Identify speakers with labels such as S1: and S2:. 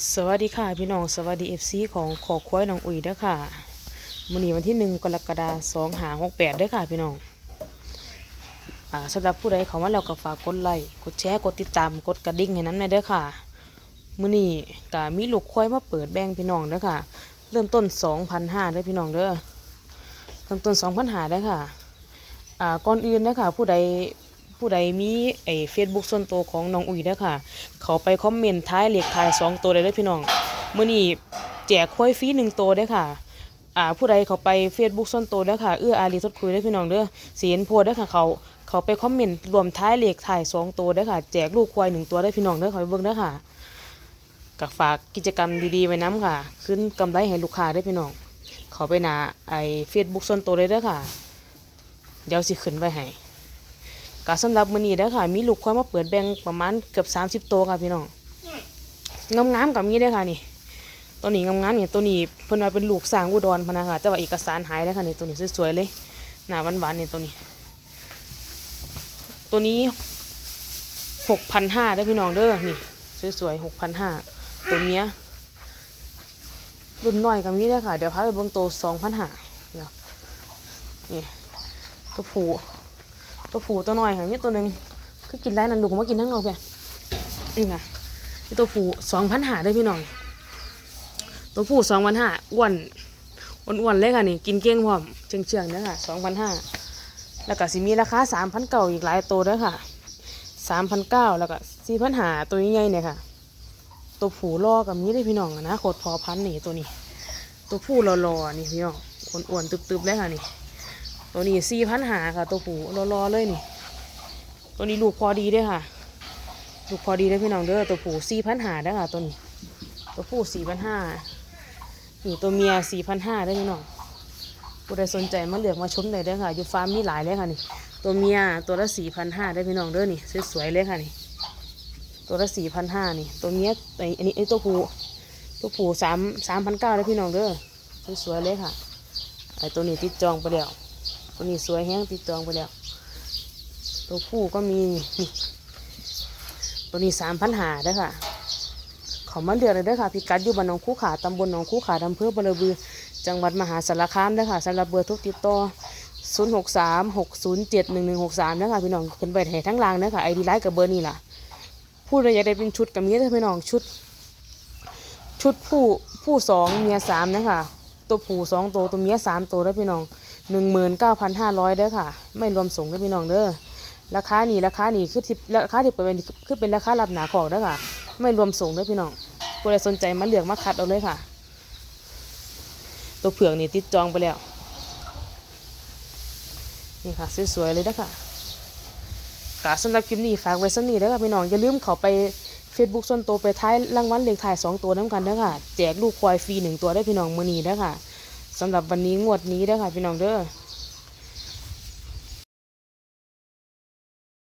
S1: สวัสดีค่ะพี่น้องสวัสดีเอฟซีของขอควายน้องอุ๋ยเด้อค่ะมื้อนี้วันที่หนึ่งกรกฎาคมสองหาหกแปดเด้อค่ะพี่น้องอ่าสำหรับผู้ใดเขามาแล้วก็ฝากกดไลค์กดแชร์กดติดตามกดกระดิ่งให้น้ำในเด้อค่ะมื้อนี้ก็มีลูกควายมาเปิดแบ่งพี่น้องเด้อค่ะ เริ่มต้น2,500เด้อพี่น้องเด้อเริ่มต้น2,500เด้อค่ะอ่าก่อนอื่นเด้อค่ะผู้ใด ผู้ใดมีไอ้เฟซบุ๊กส่วนตัวของน้องอุ๋ยเด้ค่ะ เขาไปคอมเมนต์ท้ายเหลขท้ายสองตัวเลยเด้อพี่น้องเมื้อนี้แจกควายฟรีหนึ่งตัวเด้ค่ะอ่าผู้ใดเขาไป Facebook ส่วนตัวเด้อค่ะเอื้ออารีทดคุยเด้พี่น้องเด้อสีเห็นโพสต์เด้อค่ะเขาเขาไปคอมเมนต์รวมท้ายเหลขท้ายสองตัวเด้อค่ะ แจกลูกควายหนึ่งตัวเด้พี่น้องเด้อเขาไปเบิ่งเด้อค่ะก็ฝากกิจกรรมดีๆไว้น้ำค่ะ ขึ้นกำไรให้ลูกค้าเด้พี่น้องเขาไปหนาไอ้ Facebook ส่วนตัวเลยเด้อค่ะ เดี๋ยวสิขึ้นไว้ให้ ก็สำหรับมื้อนี้เด้อค่ะ มีลูกควายมาเปิดแบ่งประมาณเกือบ 30ตัวค่ะพี่น้องงามๆกับมีเด้อค่ะนี่ ตัวนี้งามๆเนี่ยตัวนี้เพิ่นว่าเป็นลูกสร้างอุดรพะนะค่ะแต่ว่าเอกสารหายแล้วค่ะนี่ตัวนี้สวยๆเลยหน้าหวานๆเนี่ยตัวนี้ ตัวนี้หกพันห้าได้พี่น้องเด้อนี่สวยๆหกพันห้าตัวเนี้ยรุ่นน้อยกับนี้เด้ค่ะ เดี๋ยวพาไปเบิ่งตัวสองพันห้าเดี๋ยวนี่ตัวผู ตัวผูตัวน้อยค่ะนี่ตัวหนึ่งคือกินได้นั่นลูกผมว่ากินทั้งนอกเพียนี่ค่ะนี่ตัวผูสองพันห้าได้พี่น้องตัวผูสองพันห้าอ้วนอ้วนๆเลยค่ะนี่กินเก่งพร้อมเชียงเชียงๆเด้อค่ะสองพันห้าแล้วก็สิมีราคาสามพันเก่าอีกหลายตัวด้อค่ะสามพันเก้าแล้วก็สี่พันหาตัวใหญ่ๆเนี่ยค่ะ ตัวผู้รอกับนี้ได้พี่น้องนะโคตรพอพันนี่ตัวนี้ ตัวผู้รอๆนี่พี่น้องอ้วนๆตึบๆเลยค่ะนี่ ตัวนี้สี่พันหาค่ะ ตัวผู้รอๆเลยนี่ ตัวนี้ลูกพอดีด้อค่ะ ลูกพอดีเด้พี่น้องเด้อตัวผู้สี่พันหาเด้ค่ะ ตัวนี้ ตัวผู้สี่พันห้านี่ตัวเมียสี่พันห้าได้พี่น้องผู้ใดสนใจมาเลือกมาชมเลยเด้อค่ะอยู่ฟาร์มมีหลายเลยค่ะนี่ ตัวเมียตัวละสี่พันห้าได้พี่น้องเด้อนี่สวยๆเลยค่ะนี่ ตัวละสี่พันห้านี่ ตัวเมียไออันนี้ไอตัวผู้ตัวผู้สามสามพันเก้าได้พี่น้องเด้อสวยๆเลยค่ะไอตัวนี้ติดจองไปแล้ว ตัวนี้สวยแห้งติดจองไปแล้ว ตัวผู้ก็มี ตัวนี้สามพันหาได้ค่ะเขามาเดือดเลยด้ค่ะพิกัดอยู่บ้านหนองคู่ขาตำบลหนองคู่ขาอำเภอบรบือ จังหวัดมหาสารคามเด้อค่ะสำหรับเบอร์โทุกติดต่อ0 6 3 6 0 7 1 1 6 3นะคะพี่น้องขึ้นไปให้ทั้งรางเด้อค่ะไอดีไลน์กับเบอร์นี่ล่ะพูดเลยอยากได้เป็นชุดกับเมียเด้พี่น้องชุด ชุดผู้ผู้สองเมียสามนะคะตัวผู้สองตัวตัวเมียสามตัวเด้พี่น้อง หนึ่งหมื่นเก้าพันห้าร้อยเด้อค่ะ ไม่รวมส่งเด้พี่น้องเด้อราคานี่ราคานี่คือที่ราคาที่เปิดเป็นคือเป็นราคารับหนาของเด้อค่ะ ไม่รวมส่งเด้อพี่น้องผู้ใดสนใจมาเลือกมาคัดเอาเลยค่ะ ตัวเผือกนี่ติดจองไปแล้วนี่ค่ะสวยๆเลยนะคะกะสำหรับคลิปนี้ฝากไว้สักนี้แล้วค่ะพี่น้องอย่าลืมเข้าไป Facebook ส่วนตัวไปท้ายรางวัลเลขถ่าย 2 ตัวน้ำกันนะคะแจกลูกควายฟรีหนึ่งตัวได้พี่น้องมือนี้นะคะ สำหรับวันนี้งวดนี้นะคะพี่น้องเด้อ